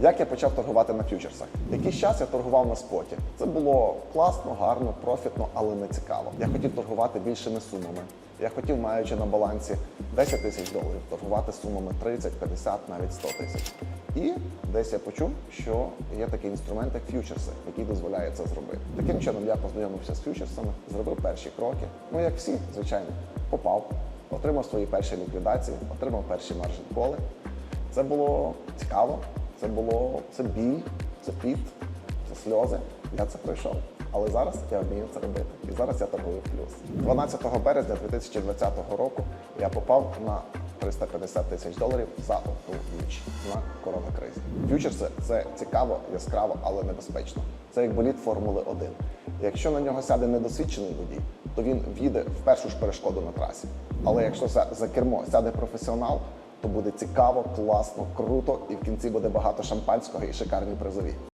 Як я почав торгувати на фьючерсах? Якийсь час я торгував на споті. Це було класно, гарно, профітно, але не цікаво. Я хотів торгувати більшими сумами. Я хотів, маючи на балансі 10 тисяч доларів, торгувати сумами 30, 50, навіть 100 тисяч. І десь я почув, що є такий інструмент, як фьючерси, який дозволяє це зробити. Таким чином я познайомився з фьючерсами, зробив перші кроки. Ну як всі, звичайно, попав, отримав свої перші ліквідації, отримав перші маржин коли. Це було цікаво, це було це біль, це піт, це сльози. Я це пройшов. Але зараз я вмію це робити. І зараз я торгую плюс. 12 березня 2020 року я попав на 350 тисяч доларів за одну ніч на коронакризі. Фьючерси це цікаво, яскраво, але небезпечно. Це як боліт Формули 1. Якщо на нього сяде недосвідчений водій, то він в'їде в першу ж перешкоду на трасі. Але якщо за кермо сяде професіонал, то буде цікаво, класно, круто, і в кінці буде багато шампанського і шикарні призові.